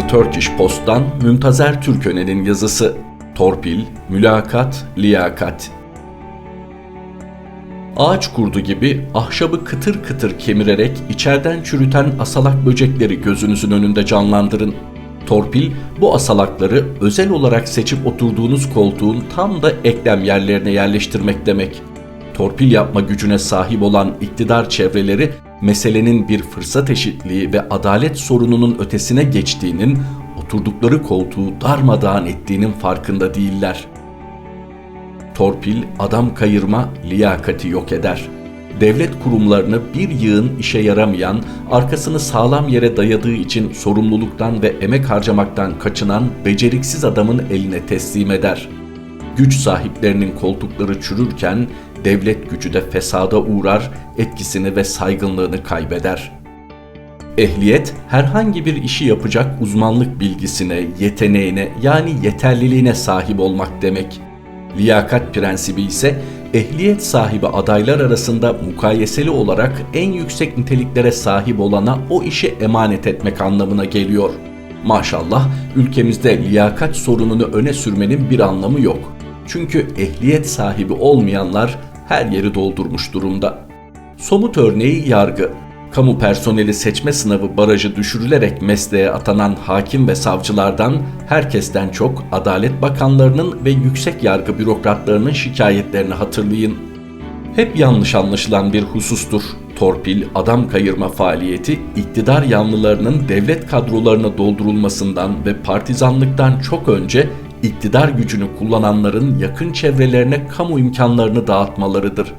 The Turkish Post'tan Müntazer Türköne'nin yazısı. Torpil, mülakat, liyakat. Ağaç kurdu gibi ahşabı kıtır kıtır kemirerek içeriden çürüten asalak böcekleri gözünüzün önünde canlandırın. Torpil bu asalakları özel olarak seçip oturduğunuz koltuğun tam da eklem yerlerine yerleştirmek demek. Torpil yapma gücüne sahip olan iktidar çevreleri meselenin bir fırsat eşitliği ve adalet sorununun ötesine geçtiğinin, oturdukları koltuğu darmadağın ettiğinin farkında değiller. Torpil, adam kayırma, liyakati yok eder. Devlet kurumlarını bir yığın işe yaramayan, arkasını sağlam yere dayadığı için sorumluluktan ve emek harcamaktan kaçınan beceriksiz adamın eline teslim eder. Güç sahiplerinin koltukları çürürken devlet gücü de fesada uğrar, etkisini ve saygınlığını kaybeder. Ehliyet, herhangi bir işi yapacak uzmanlık bilgisine, yeteneğine yani yeterliliğine sahip olmak demek. Liyakat prensibi ise ehliyet sahibi adaylar arasında mukayeseli olarak en yüksek niteliklere sahip olana o işi emanet etmek anlamına geliyor. Maşallah ülkemizde liyakat sorununu öne sürmenin bir anlamı yok. Çünkü ehliyet sahibi olmayanlar her yeri doldurmuş durumda. Somut örneği yargı. Kamu personeli seçme sınavı barajı düşürülerek mesleğe atanan hakim ve savcılardan herkesten çok Adalet Bakanlarının ve yüksek yargı bürokratlarının şikayetlerini hatırlayın. Hep yanlış anlaşılan bir husustur. Torpil, adam kayırma faaliyeti iktidar yanlılarının devlet kadrolarına doldurulmasından ve partizanlıktan çok önce iktidar gücünü kullananların yakın çevrelerine kamu imkanlarını dağıtmalarıdır.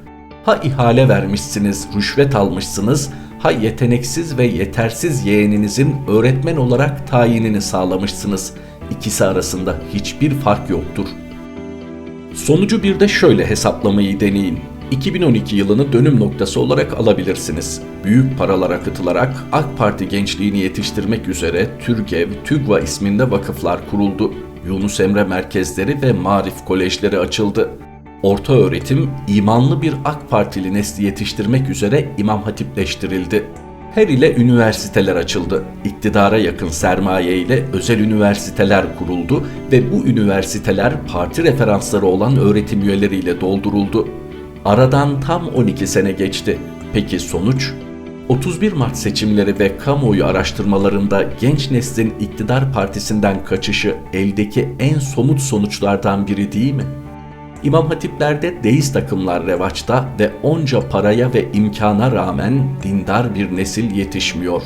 Ha ihale vermişsiniz, rüşvet almışsınız, ha yeteneksiz ve yetersiz yeğeninizin öğretmen olarak tayinini sağlamışsınız. İkisi arasında hiçbir fark yoktur. Sonucu bir de şöyle hesaplamayı deneyin. 2012 yılını dönüm noktası olarak alabilirsiniz. Büyük paralar akıtılarak AK Parti gençliğini yetiştirmek üzere TÜRGEV, TÜGVA isminde vakıflar kuruldu. Yunus Emre merkezleri ve Marif kolejleri açıldı. Orta öğretim imanlı bir AK Partili nesli yetiştirmek üzere imam hatipleştirildi. Her ile üniversiteler açıldı. İktidara yakın sermaye ile özel üniversiteler kuruldu ve bu üniversiteler parti referansları olan öğretim üyeleriyle dolduruldu. Aradan tam 12 sene geçti. Peki sonuç? 31 Mart seçimleri ve kamuoyu araştırmalarında genç neslin iktidar partisinden kaçışı eldeki en somut sonuçlardan biri değil mi? İmam hatiplerde deist takımlar revaçta ve onca paraya ve imkana rağmen dindar bir nesil yetişmiyor.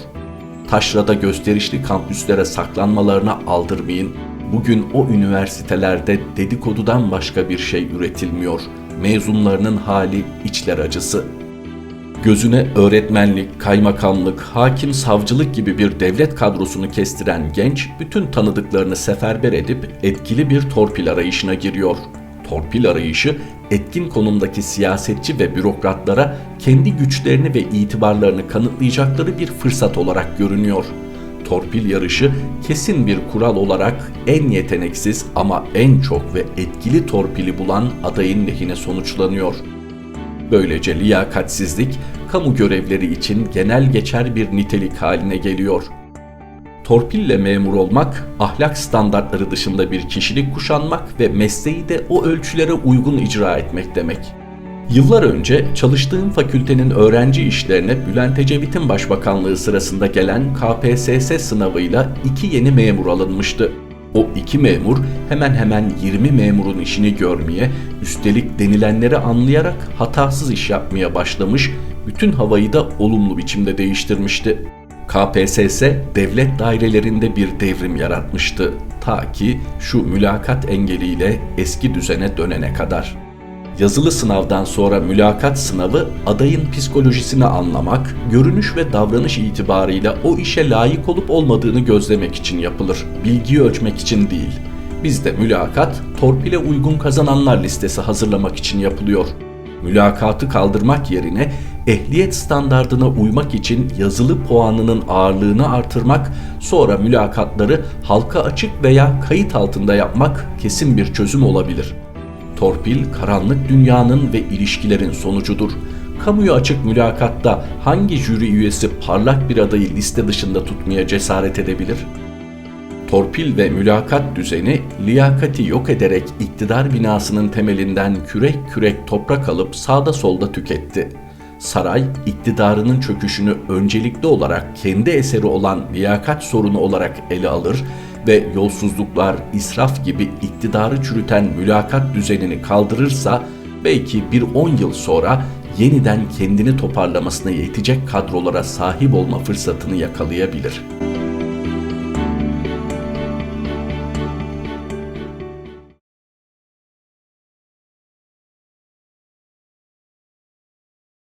Taşrada gösterişli kampüslere saklanmalarına aldırmayın. Bugün o üniversitelerde dedikodudan başka bir şey üretilmiyor. Mezunlarının hali içler acısı. Gözüne öğretmenlik, kaymakamlık, hakim, savcılık gibi bir devlet kadrosunu kestiren genç bütün tanıdıklarını seferber edip etkili bir torpil arayışına giriyor. Torpil arayışı etkin konumdaki siyasetçi ve bürokratlara kendi güçlerini ve itibarlarını kanıtlayacakları bir fırsat olarak görünüyor. Torpil yarışı kesin bir kural olarak en yeteneksiz ama en çok ve etkili torpili bulan adayın lehine sonuçlanıyor. Böylece liyakatsizlik kamu görevleri için genel geçer bir nitelik haline geliyor. Torpille memur olmak, ahlak standartları dışında bir kişilik kuşanmak ve mesleği de o ölçülere uygun icra etmek demek. Yıllar önce çalıştığım fakültenin öğrenci işlerine Bülent Ecevit'in başbakanlığı sırasında gelen KPSS sınavıyla iki yeni memur alınmıştı. O iki memur hemen hemen 20 memurun işini görmeye, üstelik denilenleri anlayarak hatasız iş yapmaya başlamış, bütün havayı da olumlu biçimde değiştirmişti. KPSS devlet dairelerinde bir devrim yaratmıştı ta ki şu mülakat engeliyle eski düzene dönene kadar. Yazılı sınavdan sonra mülakat sınavı adayın psikolojisini anlamak, görünüş ve davranış itibarıyla o işe layık olup olmadığını gözlemek için yapılır. Bilgiyi ölçmek için değil. Bizde mülakat torpile uygun kazananlar listesi hazırlamak için yapılıyor. Mülakatı kaldırmak yerine ehliyet standardına uymak için yazılı puanının ağırlığını artırmak, sonra mülakatları halka açık veya kayıt altında yapmak kesin bir çözüm olabilir.'' Torpil, karanlık dünyanın ve ilişkilerin sonucudur. Kamuya açık mülakatta hangi jüri üyesi parlak bir adayı liste dışında tutmaya cesaret edebilir? Torpil ve mülakat düzeni liyakati yok ederek iktidar binasının temelinden kürek kürek toprak alıp sağda solda tüketti. Saray, iktidarının çöküşünü öncelikli olarak kendi eseri olan liyakat sorunu olarak ele alır ve yolsuzluklar, israf gibi iktidarı çürüten mülakat düzenini kaldırırsa belki bir 10 yıl sonra yeniden kendini toparlamasına yetecek kadrolara sahip olma fırsatını yakalayabilir.